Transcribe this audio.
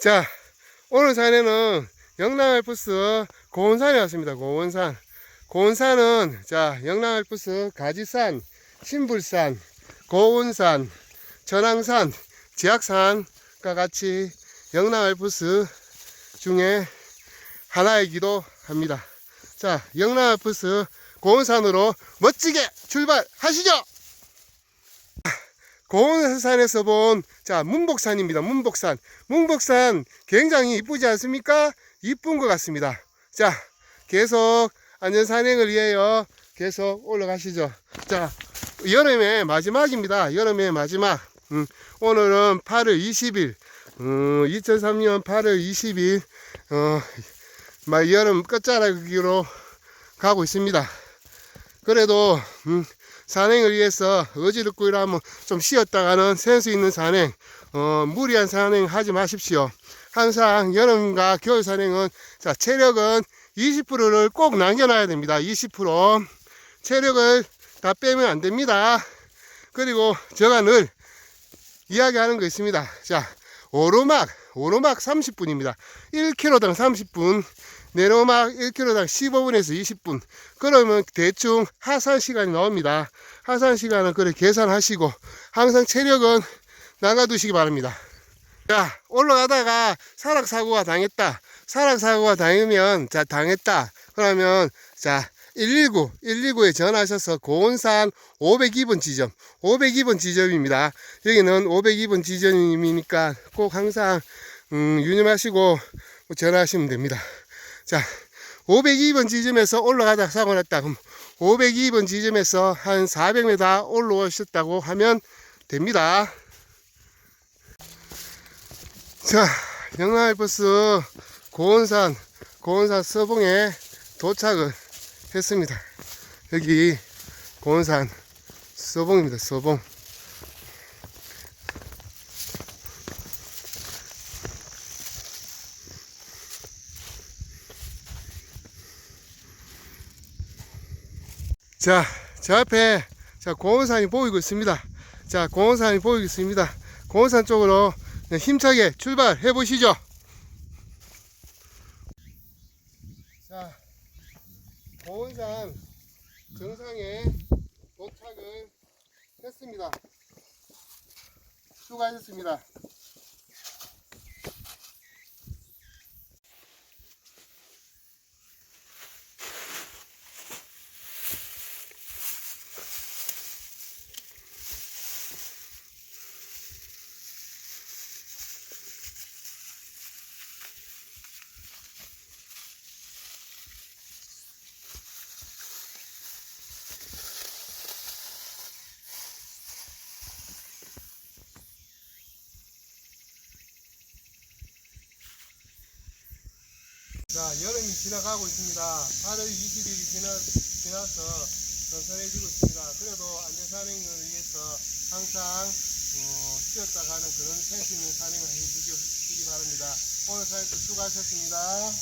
자, 오늘 산에는 영남 알프스 고원산에 왔습니다. 고원산. 고원산은, 자, 영남 알프스 가지산, 신불산, 고원산, 전항산, 지악산과 같이 영남 알프스 중에 하나이기도 합니다. 자, 영남 알프스 고원산으로 멋지게 출발하시죠! 고원산에서 본, 자, 문복산입니다. 문복산. 문복산 굉장히 이쁘지 않습니까? 이쁜 것 같습니다. 자, 계속 안전산행을 위하여 계속 올라가시죠. 자, 여름의 마지막입니다. 여름의 마지막. 음, 오늘은 8월 20일, 음, 2003년 8월 20일, 어, 막 여름 끝자락으로 가고 있습니다. 그래도, 음, 산행을 위해서 어지럽고 이러면 좀 쉬었다가는 센스 있는 산행, 어, 무리한 산행 하지 마십시오. 항상 여름과 겨울 산행은, 자, 체력은 20%를 꼭 남겨놔야 됩니다. 20%. 체력을 다 빼면 안 됩니다. 그리고 제가 늘 이야기하는 거 있습니다. 자, 오르막, 오르막 30분입니다. 1km당 30분, 내려막 1km당 15분에서 20분. 그러면 대충 하산 시간이 나옵니다. 하산 시간은 그래 계산하시고 항상 체력은 나가두시기 바랍니다. 자, 올라가다가 사락 사고가 당했다. 사락 사고가 당하면, 자, 당했다. 그러면, 자, 119, 119에 전화하셔서 고온산 502번 지점, 502번 지점입니다. 여기는 502번 지점이니까 꼭 항상, 음, 유념하시고 전화하시면 됩니다. 자, 502번 지점에서 올라가다 사고 났다. 그럼 502번 지점에서 한 400m 올라오셨다고 하면 됩니다. 자, 영남버스 고원산, 고원산 서봉에 도착을 했습니다. 여기 고원산 서봉입니다. 서봉. 자, 저 앞에 자 고원산이 보이고 있습니다. 자, 고원산이 보이고 있습니다. 고원산 쪽으로 네, 힘차게 출발해 보시죠. 고원산 정상에 도착을 했습니다. 수고하셨습니다. 자, 여름이 지나가고 있습니다. 8월 20일이 지나, 지나서 선선해지고 있습니다. 그래도 안전산행을 위해서 항상 어, 쉬었다 가는 그런 센스 있는 산행을 해주시기 바랍니다. 오늘 사회도 수고하셨습니다.